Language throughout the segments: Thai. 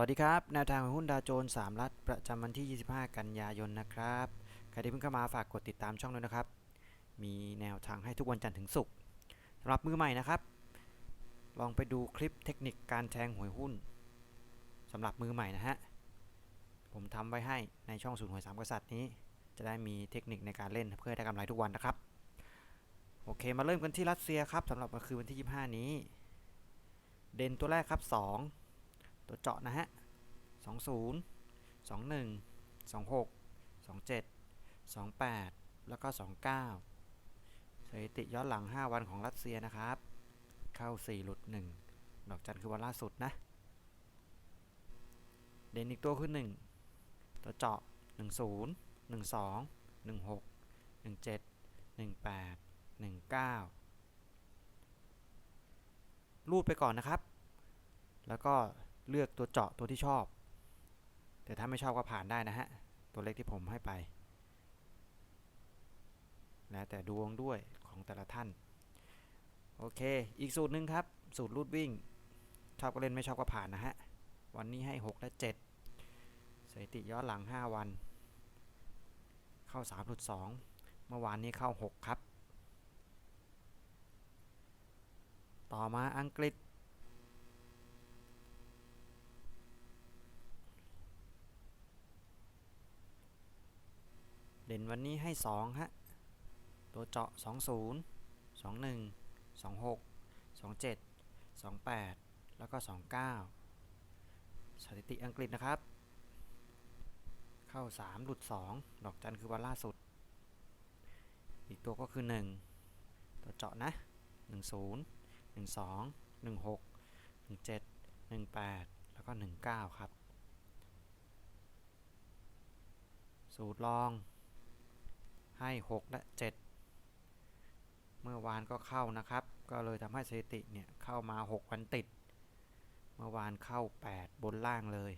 วัสดีครับแนวทางของหุ้นดาวโจนส์3รัฐประจำวันที่ 25 กันยายนนะครับใครที่เพิ่งเข้ามาฝากกดติดตามช่องด้วยนะครับ มีแนวทางให้ทุกวันจันทร์ถึงศุกร์สำหรับมือใหม่นะครับ ลองไปดูคลิปเทคนิคการแทงหวยหุ้นสำหรับมือใหม่นะฮะผมทำไว้ให้ในช่องศูนย์หวยสามกษัตริย์นี้ จะได้มีเทคนิคในการเล่นเพื่อได้กำไรทุกวันนะครับโอเคมาเริ่มกันที่รัสเซียครับสำหรับคืนวันที่ 25 นี้ เด่นตัวแรกครับ 2 ตัวเจาะนะฮะ 20 21 26 27 28 แล้วก็ 29 สถิติย้อนหลัง 5 วันของรัสเซียนะครับ เข้า 4 หลุด 1 ดอกจันคือวันล่าสุดนะ เด่นอีกตัวคือ 1 ตัวเจาะ 10 12 16 17 18 19 รูดไปก่อนนะครับ แล้วก็ เลือกตัวเจาะตัวที่ชอบ แต่ถ้าไม่ชอบก็ผ่านได้นะฮะ ตัวเลขที่ผมให้ไปแล้วแต่ดวงด้วยของแต่ละท่าน โอเค อีกสูตรหนึ่งครับ สูตรรูดวิ่ง ชอบก็เล่นไม่ชอบก็ผ่านนะฮะ วันนี้ให้ 6 และ 7 สถิติย้อนหลัง 5 วัน เข้า3หลุด2เมื่อวานนี้เข้า 6 ครับ ต่อมาอังกฤษ เด่นวันนี้ให้ 2 ฮะ ตัวเจาะ 20 21 26 27 28 แล้วก็ 29 สถิติอังกฤษนะครับ เข้า 3 หลุด 2 ดอกจันคือวันล่าสุด อีกตัวก็คือ 1 ตัวเจาะนะ 10 12 16 17 18 แล้วก็ 19 ครับ สูตรลอง ให้6และ7 เมื่อวานก็เข้านะครับ ก็เลยทำให้สถิติเนี่ยเข้ามา 6 วันติด เมื่อวานเข้า 8 บนล่างเลย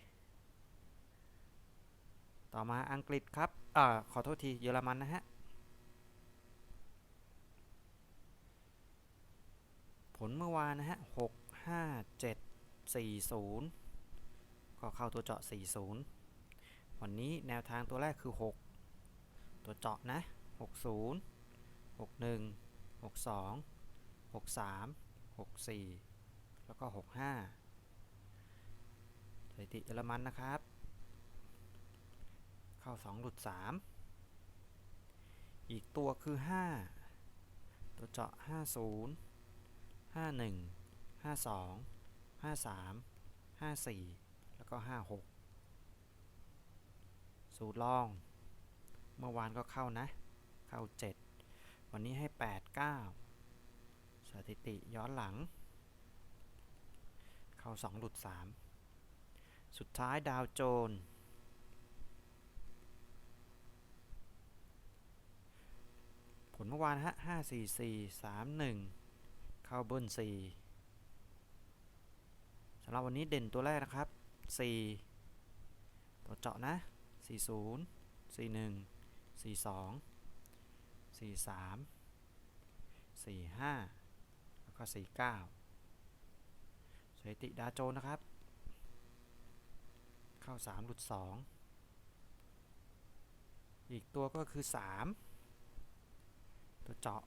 ต่อมาอังกฤษครับอ่าขอโทษทีเยอรมันนะฮะผลเมื่อวานนะฮะ 6 5 7 4 0 ก็เข้าตัวเจาะ 40 วันนี้แนวทางตัวแรกคือ 6 ตัวเจาะนะ 60 61 62 63 64 แล้วก็ 65สถิติเยอรมันนะครับ เข้า 2 หลุด 3 อีกตัวคือ 5 ตัวเจาะ 50 51 52 53 54 แล้วก็ 56 สูตรลอง เมื่อวานก็เข้านะ เข้า 7 วันนี้ให้ 8 9 สถิติย้อนหลัง เข้า 2 หลุด 3 สุดท้ายดาวโจน ผลเมื่อวานฮะ5 4 4 3 1เข้าเบิ้ล4สำหรับวันนี้เด่นตัวแรกนะครับ 4 ตัวเจาะนะ 40 41 42 43 45แล้วก็49สถิติดาโจนนะครับ เข้า3หลุด2อีกตัวก็คือ3ตัวเจาะ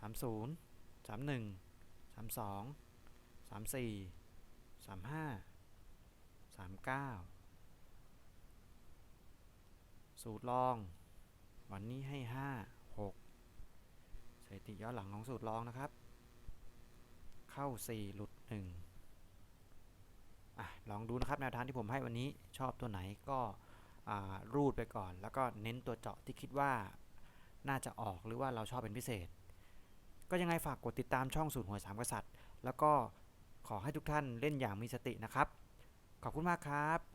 30 31 32 34 35 39สูตรลอง วันนี้ให้ 5 6สถิติย้อนหลังของสูตรลองนะครับ เข้า 4 หลุด 1อะลองดูนะครับแนวทางที่ผมให้วันนี้ชอบตัวไหนก็รูดไปก่อน แล้วก็เน้นตัวเจาะที่คิดว่าน่าจะออกหรือว่าเราชอบเป็นพิเศษ ก็ยังไงฝากกดติดตามช่องสูตรหวยสามกษัตริย์ แล้วก็ขอให้ทุกท่านเล่นอย่างมีสตินะครับ ขอบคุณมากครับ